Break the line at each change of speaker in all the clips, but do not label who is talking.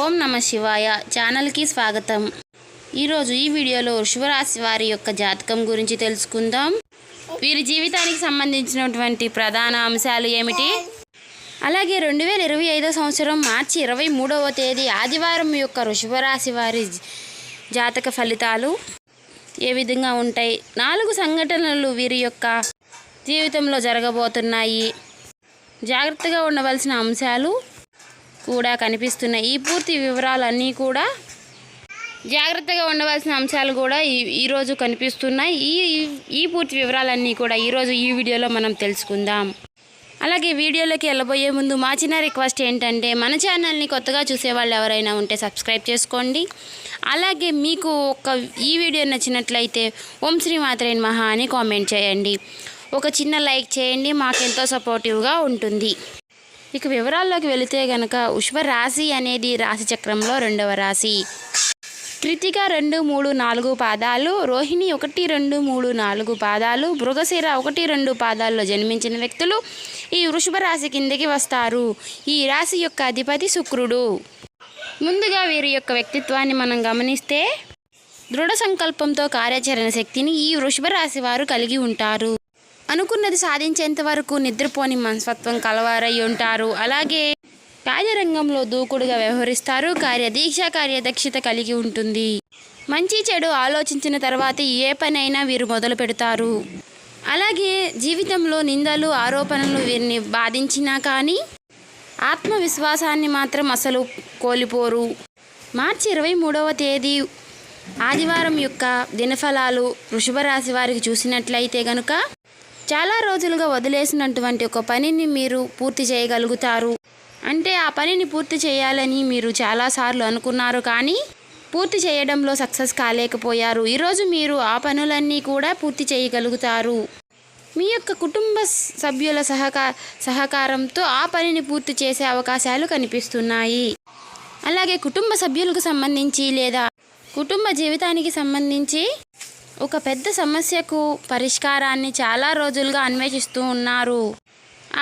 ఓం నమ శివాయ ఛానల్కి స్వాగతం. ఈరోజు ఈ వీడియోలో వృషభరాశి వారి యొక్క జాతకం గురించి తెలుసుకుందాం. వీరి జీవితానికి సంబంధించినటువంటి ప్రధాన అంశాలు ఏమిటి? అలాగే రెండు వేల ఇరవై ఐదో సంవత్సరం మార్చి ఇరవై మూడవ తేదీ ఆదివారం యొక్క వృషభరాశి వారి జాతక ఫలితాలు ఏ విధంగా ఉంటాయి? నాలుగు సంఘటనలు వీరి యొక్క జీవితంలో జరగబోతున్నాయి. జాగ్రత్తగా ఉండవలసిన అంశాలు కూడా కనిపిస్తున్నాయి. ఈ పూర్తి వివరాలన్నీ కూడా జాగ్రత్తగా ఉండవలసిన అంశాలు కూడా ఈ ఈరోజు కనిపిస్తున్నాయి. ఈ ఈ- పూర్తి వివరాలన్నీ కూడా ఈరోజు ఈ వీడియోలో మనం తెలుసుకుందాం. అలాగే వీడియోలోకి వెళ్ళబోయే ముందు మా చిన్న రిక్వెస్ట్ ఏంటంటే మన ఛానల్ని కొత్తగా చూసే వాళ్ళు ఎవరైనా ఉంటే సబ్స్క్రైబ్ చేసుకోండి. అలాగే మీకు ఒక ఈ వీడియో నచ్చినట్లయితే ఓం శ్రీ మాత్రేన్ మహా అని కామెంట్ చేయండి. ఒక చిన్న లైక్ చేయండి. మాకెంతో సపోర్టివ్గా ఉంటుంది. ఇక వివరాల్లోకి వెళితే గనక ఉష్వ రాశి అనేది రాశి చక్రంలో రెండవ రాశి. కృతిక రెండు మూడు నాలుగు పాదాలు రోహిణి ఒకటి రెండు మూడు నాలుగు పాదాలు మృగశిర ఒకటి రెండు పాదాల్లో జన్మించిన వ్యక్తులు ఈ వృషభ రాశి కిందకి వస్తారు. ఈ రాశి యొక్క అధిపతి శుక్రుడు. ముందుగా వీరి యొక్క వ్యక్తిత్వాన్ని మనం గమనిస్తే దృఢ సంకల్పంతో కార్యాచరణ శక్తిని ఈ వృషభ రాశి వారు కలిగి ఉంటారు. అనుకున్నది సాధించేంత వరకు నిద్రపోని మనస్తత్వం కలవారై ఉంటారు. అలాగే కార్యరంగంలో దూకుడుగా వ్యవహరిస్తారు. కార్యదీక్ష కార్యదక్షత కలిగి ఉంటుంది. మంచి చెడు ఆలోచించిన తర్వాత ఏ పనైనా వీరు మొదలు పెడతారు. అలాగే జీవితంలో నిందలు ఆరోపణలు వీరిని బాధించినా కానీ ఆత్మవిశ్వాసాన్ని మాత్రం అసలు కోల్పోరు. మార్చి ఇరవై మూడవ తేదీ ఆదివారం యొక్క దినఫలాలు వృషభ రాశి వారికి చూసినట్లయితే గనుక చాలా రోజులుగా వదిలేసినటువంటి ఒక పనిని మీరు పూర్తి చేయగలుగుతారు. అంటే ఆ పనిని పూర్తి చేయాలని మీరు చాలాసార్లు అనుకున్నారు కానీ పూర్తి చేయడంలో సక్సెస్ కాలేకపోయారు. ఈరోజు మీరు ఆ పనులన్నీ కూడా పూర్తి చేయగలుగుతారు. మీ యొక్క కుటుంబ సభ్యుల సహకా సహకారంతో ఆ పనిని పూర్తి చేసే అవకాశాలు కనిపిస్తున్నాయి. అలాగే కుటుంబ సభ్యులకు సంబంధించి లేదా కుటుంబ జీవితానికి సంబంధించి ఒక పెద్ద సమస్యకు పరిష్కారాన్ని చాలా రోజులుగా అన్వేషిస్తూ ఉన్నారు.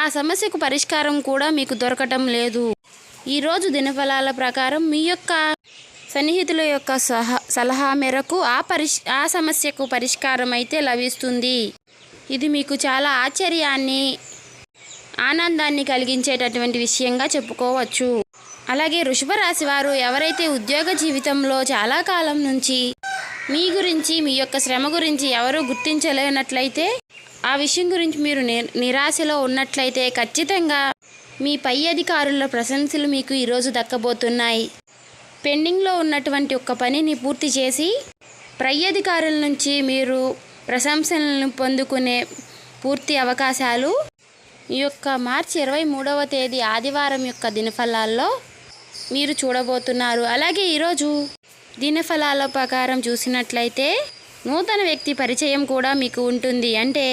ఆ సమస్యకు పరిష్కారం కూడా మీకు దొరకటం లేదు. ఈరోజు దినఫలాల ప్రకారం మీ యొక్క సన్నిహితుల యొక్క సహ సలహా మేరకు ఆ పరిష్ ఆ సమస్యకు పరిష్కారం అయితే లభిస్తుంది. ఇది మీకు చాలా ఆశ్చర్యాన్ని ఆనందాన్ని కలిగించేటటువంటి విషయంగా చెప్పుకోవచ్చు. అలాగే వృషభ రాశి వారు ఎవరైతే ఉద్యోగ జీవితంలో చాలా కాలం నుంచి మీ గురించి మీ యొక్క శ్రమ గురించి ఎవరూ గుర్తించలేనట్లయితే ఆ విషయం గురించి మీరు ని- నిరాశలో ఉన్నట్లయితే ఖచ్చితంగా మీ పై అధికారుల ప్రశంసలు మీకు ఈరోజు దక్కబోతున్నాయి. పెండింగ్లో ఉన్నటువంటి ఒక పనిని పూర్తి చేసి పై అధికారుల నుంచి మీరు ప్రశంసలను పొందుకునే పూర్తి అవకాశాలు ఈ యొక్క మార్చి ఇరవై మూడవ తేదీ ఆదివారం యొక్క దినఫలాల్లో మీరు చూడబోతున్నారు. అలాగే ఈరోజు దినఫలాల ప్రకారం చూసినట్లయితే నూతన వ్యక్తి పరిచయం కూడా మీకు ఉంటుంది. అంటే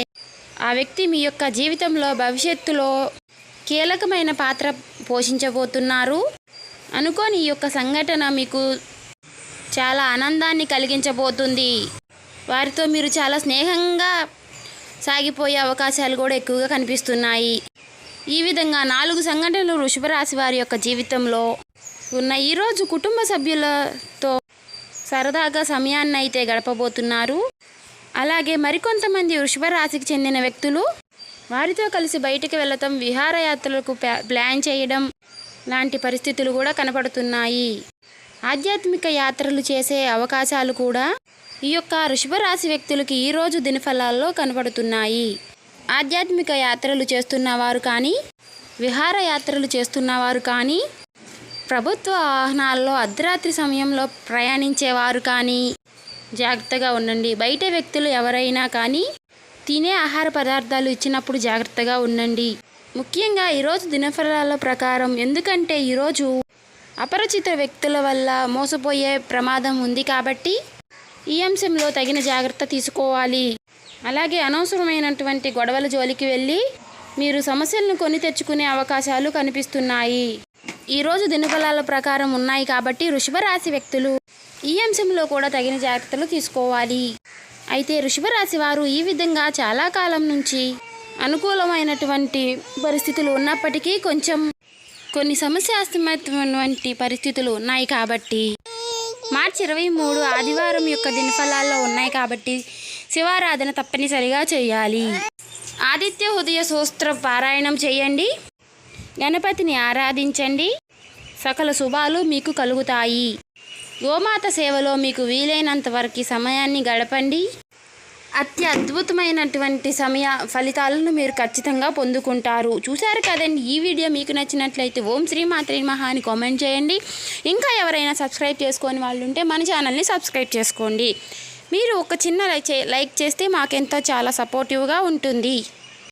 ఆ వ్యక్తి మీ యొక్క జీవితంలో భవిష్యత్తులో కీలకమైన పాత్ర పోషించబోతున్నారు. అనుకోని ఈ యొక్క సంఘటన మీకు చాలా ఆనందాన్ని కలిగించబోతుంది. వారితో మీరు చాలా స్నేహంగా సాగిపోయే అవకాశాలు కూడా ఎక్కువగా కనిపిస్తున్నాయి. ఈ విధంగా నాలుగు సంఘటనలు వృషభరాశి వారి యొక్క జీవితంలో ఉన్న ఈరోజు కుటుంబ సభ్యులతో సరదాగా సమయాన్ని అయితే గడపబోతున్నారు. అలాగే మరికొంతమంది వృషభరాశికి చెందిన వ్యక్తులు వారితో కలిసి బయటికి వెళ్ళటం విహారయాత్రలకు ప్లా- ప్లాన్ చేయడం లాంటి పరిస్థితులు కూడా కనపడుతున్నాయి. ఆధ్యాత్మిక యాత్రలు చేసే అవకాశాలు కూడా ఈ యొక్క వృషభరాశి వ్యక్తులకి ఈరోజు దినఫలాల్లో కనపడుతున్నాయి. ఆధ్యాత్మిక యాత్రలు చేస్తున్నవారు కానీ విహారయాత్రలు చేస్తున్నవారు కానీ ప్రభుత్వ వాహనాల్లో అర్ధరాత్రి సమయంలో ప్రయాణించేవారు కానీ జాగ్రత్తగా ఉండండి. బయట వ్యక్తులు ఎవరైనా కానీ తినే ఆహార పదార్థాలు ఇచ్చినప్పుడు జాగ్రత్తగా ఉండండి. ముఖ్యంగా ఈరోజు దినఫలాల ప్రకారం ఎందుకంటే ఈరోజు అపరిచిత వ్యక్తుల వల్ల మోసపోయే ప్రమాదం ఉంది కాబట్టి ఈ అంశంలో తగిన జాగ్రత్త తీసుకోవాలి. అలాగే అనవసరమైనటువంటి గొడవల జోలికి వెళ్ళి మీరు సమస్యలను కొని తెచ్చుకునే అవకాశాలు కనిపిస్తున్నాయి. ఈరోజు దినఫలాల ప్రకారం ఉన్నాయి కాబట్టి వృషభరాశి వ్యక్తులు ఈ అంశంలో కూడా తగిన జాగ్రత్తలు తీసుకోవాలి. అయితే వృషభరాశి వారు ఈ విధంగా చాలా కాలం నుంచి అనుకూలమైనటువంటి పరిస్థితులు ఉన్నప్పటికీ కొంచెం కొన్ని సమస్యాత్మకమైనటువంటి పరిస్థితులు ఉన్నాయి కాబట్టి మార్చి ఇరవై మూడు ఆదివారం యొక్క దినఫలాల్లో ఉన్నాయి కాబట్టి శివారాధన తప్పనిసరిగా చేయాలి. ఆదిత్య హృదయ సూస్త్ర పారాయణం చేయండి. గణపతిని ఆరాధించండి. సకల శుభాలు మీకు కలుగుతాయి. గోమాత సేవలో మీకు వీలైనంత వరకు సమయాన్ని గడపండి. అతి అద్భుతమైనటువంటి సమయ ఫలితాలను మీరు ఖచ్చితంగా పొందుకుంటారు. చూశారు కదండి ఈ వీడియో మీకు నచ్చినట్లయితే ఓం శ్రీ మాత్రి మహా అని కామెంట్ చేయండి. ఇంకా ఎవరైనా సబ్స్క్రైబ్ చేసుకొని వాళ్ళు ఉంటే మన ఛానల్ని సబ్స్క్రైబ్ చేసుకోండి. మీరు ఒక చిన్న లైక్ లైక్ చేస్తే మాకెంతో చాలా సపోర్టివ్గా ఉంటుంది.